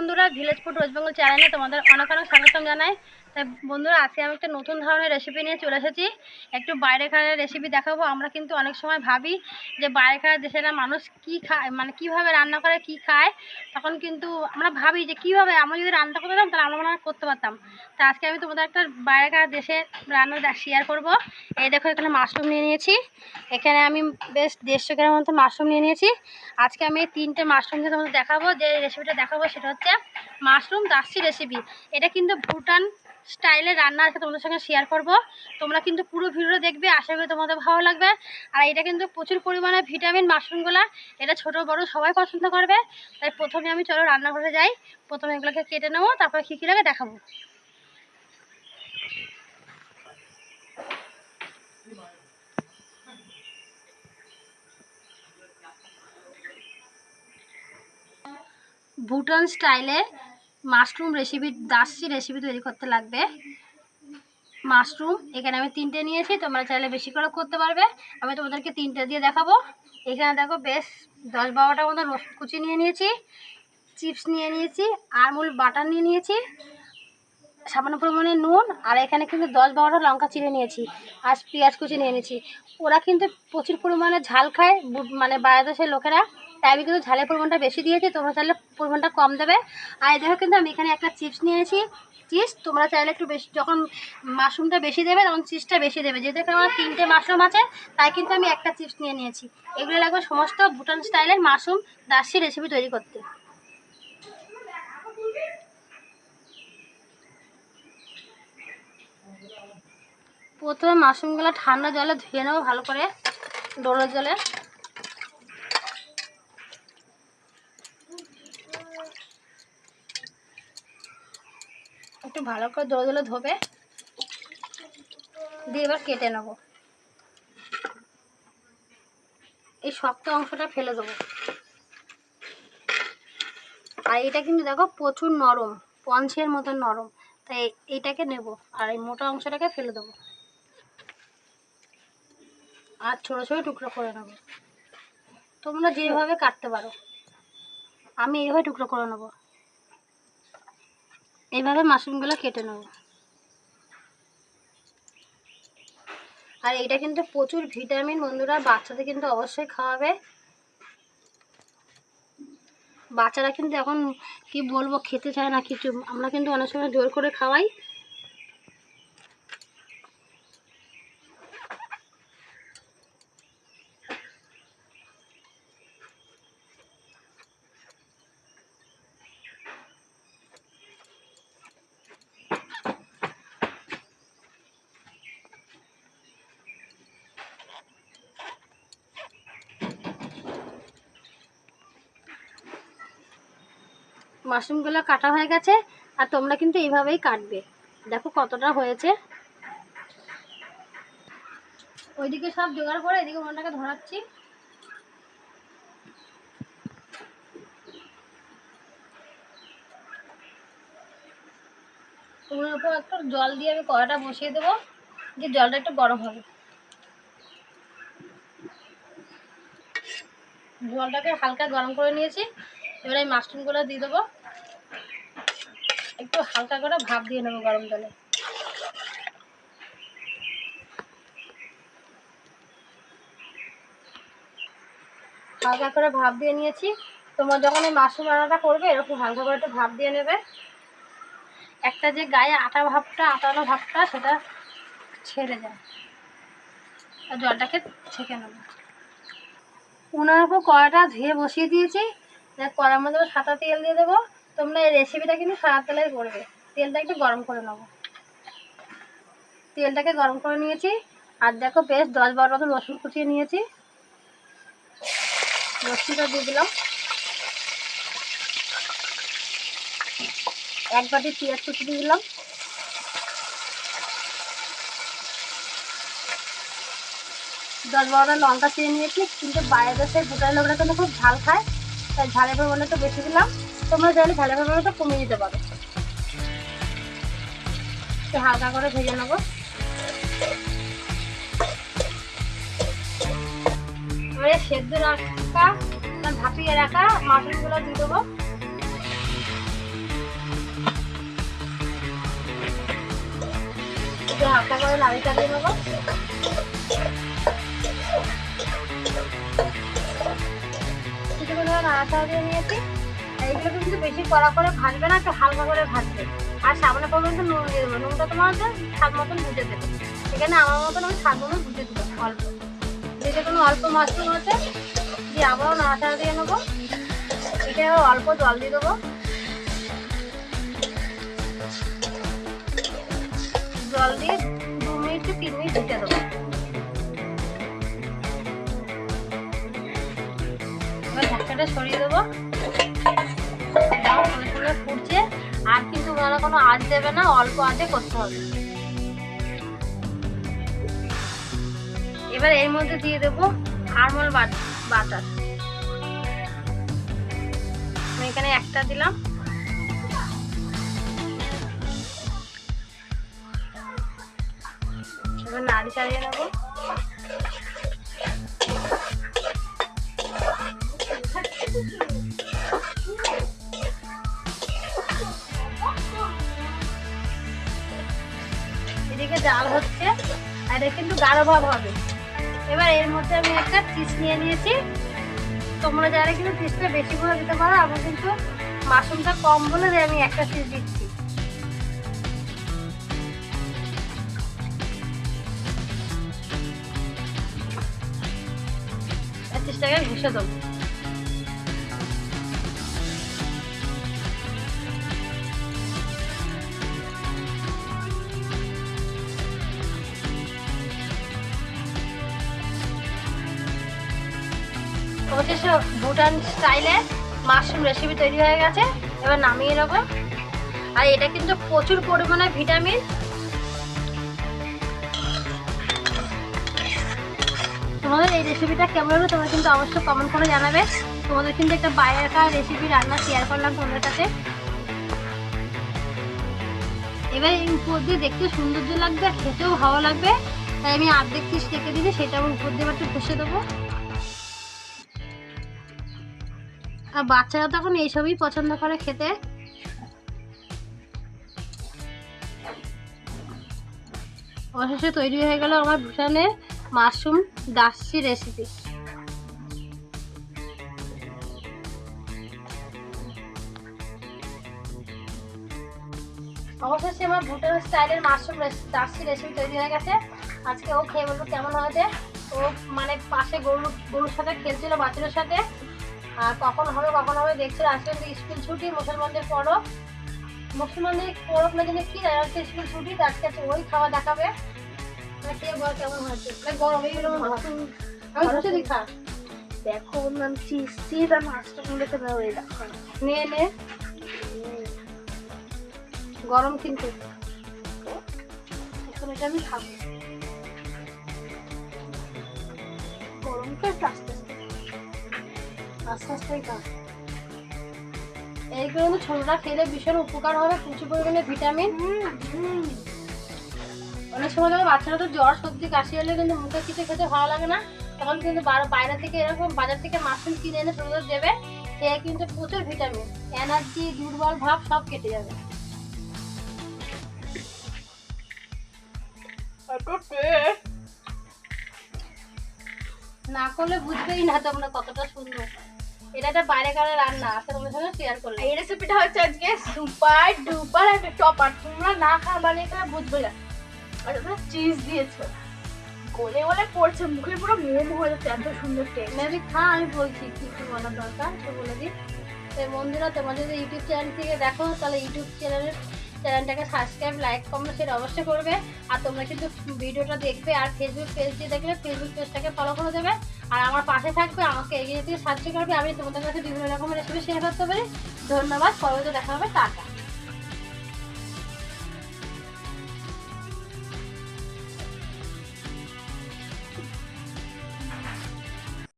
বন্ধুরা village food waste Bengal চ্যানেলে তোমাদের অনেক অনেক স্বাগতম জানাই। তাই বন্ধুরা, আজকে আমি একটা নতুন ধরনের রেসিপি নিয়ে চলে এসেছি। একটু বাইরেখানের রেসিপি দেখাবো। আমরা কিন্তু অনেক সময় ভাবি যে বাইরেখানের দেশের মানুষ কি খায় মানে কীভাবে রান্না করে, কি খায়। তখন কিন্তু আমরা ভাবি যে কীভাবে, আমরা যদি রান্না করতে পারতাম, তাহলে আমরা মনে করতে পারতাম। তা আজকে আমি তোমাদের একটা বাইরেকার দেশের রান্না শেয়ার করব। এই দেখো, এখানে মাশরুম নিয়ে নিয়েছি। এখানে আমি বেশ দেড়শো গ্রামের মতো মাশরুম নিয়ে নিয়েছি। আজকে আমি তিনটে মাশরুম দিয়ে তোমাদের দেখাবো। যে রেসিপিটা দেখাবো, সেটা হচ্ছে মাশরুম দাসি রেসিপি এটা কিন্তু ভুটান স্টাইলে রান্না আছে, তোমাদের সঙ্গে শেয়ার করব। তোমরা কিন্তু পুরো ভিডিও দেখবে, আশা করি তোমাদের ভালো লাগবে। আর এটা কিন্তু প্রচুর পরিমাণে ভিটামিন মাশরুমগুলো এটা ছোট বড় সবাই পছন্দ করবে। তাই প্রথমে আমি চলো রান্নাঘরে যাই, প্রথমে এগুলোকে কেটে নেব, তারপরে কী কী লাগে দেখাবো। ভুটান স্টাইলে মাশরুম রেসিপি দাসি রেসিপি তৈরি করতে লাগবে। মাশরুম, এখানে আমি তিনটে নিয়েছি, তোমরা চাইলে বেশি করে করতে পারবে। আমি তোমাদেরকে তিনটে দিয়ে দেখাবো। এখানে দেখো বেশ দশ বারোটার মতো রসুন কুচি নিয়ে নিয়েছি, চিপস নিয়ে নিয়েছি আমুল বাটার নিয়ে নিয়েছি, সামান্য পরিমাণে নুন, আর এখানে কিন্তু দশ বারোটা লঙ্কা চিড়ে নিয়েছি, আর পেঁয়াজ কুচি নিয়ে নিয়েছি। ওরা কিন্তু প্রচুর পরিমাণে ঝাল খায় মানে বাইরে দেশের লোকেরা। তাই আমি কিন্তু ঝালের পরিমাণটা বেশি দিয়েছি, তোমরা চাইলে পরিমাণটা কম দেবে। আর দেখো কিন্তু আমি এখানে একটা চিপস নিয়েছি। চিপস তোমরা চাইলে একটু বেশি যখন মাশরুমটা বেশি দেবে তখন চিজটা বেশি দেবে। যেহেতু এখানে আমার তিনটে মাশরুম আছে, তাই কিন্তু আমি একটা চিপস নিয়ে নিয়েছি। এগুলো লাগবে সমস্ত ভুটান স্টাইলের মাশরুম দাসি রেসিপি তৈরি করতে। প্রথমে মাশরুমগুলো ঠান্ডা জলে ধুয়ে নেব ভালো করে ডোলের জলে। একটু ভালো করে ডোলে জলে ধোবে। দিয়ে এবার কেটে নেব। এই শক্ত অংশটা ফেলে দেবো। আর এটা কিন্তু দেখো প্রচুর নরম, পঞ্চের মতন নরম। তাই এইটাকে নেব আর এই মোটা অংশটাকে ফেলে দেবো। আর ছোটো ছোটো টুকরো করে নেব। তোমরা যেভাবে কাটতে পারো। আমি এইভাবে টুকরো করে নেব। এইভাবে মাশরুমগুলো কেটে নেব। আর এইটা কিন্তু প্রচুর ভিটামিন, বন্ধুরা, বাচ্চাদের কিন্তু অবশ্যই খাওয়াবে। বাচ্চারা কিন্তু এখন কি বলব, খেতে চায় না কিছু। আমরা কিন্তু অনেক সময় জোর করে খাওয়াই। মাশরুমগুলো কাটা হয়ে গেছে, আর তোমরা কিন্তু এইভাবেই কাটবে। দেখো কতটা হয়েছে। ওইদিকে সব জোগাড় করে এদিকে মনটাকে ধরাচ্ছি। ওগুলোর উপর একটু জল দিয়ে আমি কড়াটা বসিয়ে দেবো, যে জলটা একটু গরম হবে। জলটাকে হালকা গরম করে নিয়েছি, এবার এই মাশরুমগুলো দিয়ে দেবো। একটু হালকা করে ভাপ দিয়ে নেব গরম জলে। হালকা করে ভাপ দিয়ে নিয়েছি। তোমরা যখন এই মাশরুম রান্নাটা করবে, এরকম হালকা করে একটু ভাপ দিয়ে নেবে। একটা যে গায়ে আটা ভাবটা, আটানো ভাবটা, সেটা ছেড়ে যায় আর জলটাকে ছেঁকে নেবে। উনার উপর কড়াটা ধুয়ে বসিয়ে দিয়েছি। কড়ার মধ্যে সাদা তেল দিয়ে দেবো। তোমরা এই রেসিপিটা কিন্তু সাদা তেলে করবে। তেলটা একটু গরম করে নেব তেলটাকে গরম করে নিয়েছি। আর দেখো বেশ দশ বারো মতো রসুন কুচিয়ে নিয়েছি। রসুনটা দিয়ে দিলাম। এক বাটি পেঁয়াজ কুচি দিয়ে দিলাম। দশ বারোটা লঙ্কা চিড়ে নিয়েছি। কিন্তু বাইরে দেশের ভুটানের লোকরা কিন্তু খুব ঝাল খায়। তাই ঝালের পরিমাণটা একটু বেশি দিলাম। তোমরা চাইলে ভালোভাবে ওটা কমিয়ে দিতে পারো। হালকা করে ভেজে নেব। সেদ্ধ রাখা ভাপিয়ে রাখা মাটনগুলো দিয়ে দেবো। একটু হালকা করে লাল চালিয়ে নেব কিছুক্ষণ নাড়া নিয়েছি। আর এইগুলো কিন্তু বেশি কড়া করে ভাজবে না, একটু হালকা করে ভাজবে। আর সামনে পর্যন্ত নুন দিয়ে দেবো। নুনটা তোমার স্বাদ মতন বুঝে দেবে। এখানে আমার মতন আমি স্বাদ মতন বুঝে দেবো, অল্প। যেটা কোনো অল্প মাশরুম আছে দিয়ে আবারও নাড়াচাড়া দিয়ে নেব। এটা অল্প জল দিয়ে দেবো। জল দিয়ে দু মিনিট তিন মিনিট দিতে দেবো। ঢাকাটা সরিয়ে দেবো। কোনো আঁচ দেবে না, অল্প আঁচে করতে হবে। এবার এর মধ্যে দিয়ে দেবো হারমোল বাটার আমি এখানে একটা দিলাম। এবার নাড়ি চালিয়ে নেব। এদিকে জাল হচ্ছে, আর এটা কিন্তু গাঢ় ভাব হবে। এবার এর মধ্যে আমি একটা চিজ নিয়ে নিয়েছি। তোমরা যারা কিন্তু চিজটা বেশি করে দিতে পারো আমি কিন্তু মাশরুমটা কম বলে তাই আমি একটা চিজ দিচ্ছি। চিজটাকে ঘুষে দেবো। অবশেষে ভুটান স্টাইলে মাশরুম রেসিপি তৈরি হয়ে গেছে, এবার নামিয়ে নেব। আর এটা কিন্তু প্রচুর পরিমাণে ভিটামিন তোমাদের এই রেসিপিটা কেমন হলো তোমরা কিন্তু অবশ্যই কমেন্ট করে জানাবে। তোমাদের কিন্তু একটা বাইরেকার রেসিপি রান্না শেয়ার করলাম তোমাদের কাছে এবার এই উপর দিয়ে দেখতে সৌন্দর্য লাগবে খেতেও ভালো লাগবে। তাই আমি অর্ধেক পিস রেখে দিয়েছি, সেটা আমি উপর দিয়ে একটু ঘষে দেবো। আর বাচ্চারা তখন এইসবই পছন্দ করে খেতে। অবশেষে তৈরি হয়ে গেল আমার ভুটানের মাশরুম দাসি রেসিপি অবশেষে আমার ভুটান স্টাইলের মাশরুম দাসি রেসিপি তৈরি হয়ে গেছে। আজকে ও খেয়ে বলব কেমন হয়েছে? ও মানে পাশে গরু গরুর সাথে খেলছিল বাচ্চাদের সাথে। আর কখন হবে কখন হবে দেখছিল আজকে স্কুল ছুটি মুসলমানদের পরব। মুসলমানদের পরব না জানি কি জানি আজকে স্কুল ছুটি তো আজকে তো ওই খাওয়া দেখাবে। না কে বল কেমন হয়েছে? গরম এইগুলো আমি খুশি দেখা মাছটা নে গরম কিন্তু। এখন এটা আমি খাব। গরমটা আস্তে আস্তেই এইগুলো কিন্তু ছোটরা খেলে ভীষণ উপকার হবে প্রচুর পরিমাণে ভিটামিন। অনেক সময় দেখো বাচ্চারা তো জ্বর সর্দি কাশি হলে কিন্তু মুখে কিছু খেতে ভালো লাগে না। তখন কিন্তু বাইরে থেকে এরকম বাজার থেকে মাশরুম কিনে এনে ছোটদের দেবে খেয়ে কিন্তু প্রচুর ভিটামিন। এনার্জি দুর্বল ভাব সব কেটে যাবে। না করলে বুঝবেই না তোমরা কতটা সুন্দর। এটা একটা বাইরে কারে রান্না আজকে তোমাদের সঙ্গে শেয়ার করলাম। এই রেসিপিটা হচ্ছে আজকে সুপার ডুপার একটা টপার। তোমরা না খাওয়া মানে এটা বুঝবে না। আর তোমরা চিজ দিয়েছ। গলে গলে পড়ছে মুখে পুরো মোম হয়ে যাচ্ছে এত সুন্দর টেস্ট আমি খা আমি বলছি কি কি বলার দরকার তো বলে দিই। তো বন্ধুরা তোমরা যদি ইউটিউব চ্যানেল থেকে দেখো তাহলে ইউটিউব চ্যানেলের চ্যানেলটাকে সাবস্ক্রাইব লাইক কমেন্ট সেটা অবশ্যই করবে। আর তোমরা কিন্তু ভিডিওটা দেখবে আর ফেসবুক পেজ দিয়ে দেখলে ফেসবুক পেজটাকে ফলো করে দেবে। আর আমার পাশে থাকবে, আমাকে এগিয়ে দিয়ে সাহায্য করবে। আমি তোমাদের কাছে বিভিন্ন রকমের রেসিপি শেয়ার করতে পারি। ধন্যবাদ, পরবর্তী দেখা হবে, টাটা।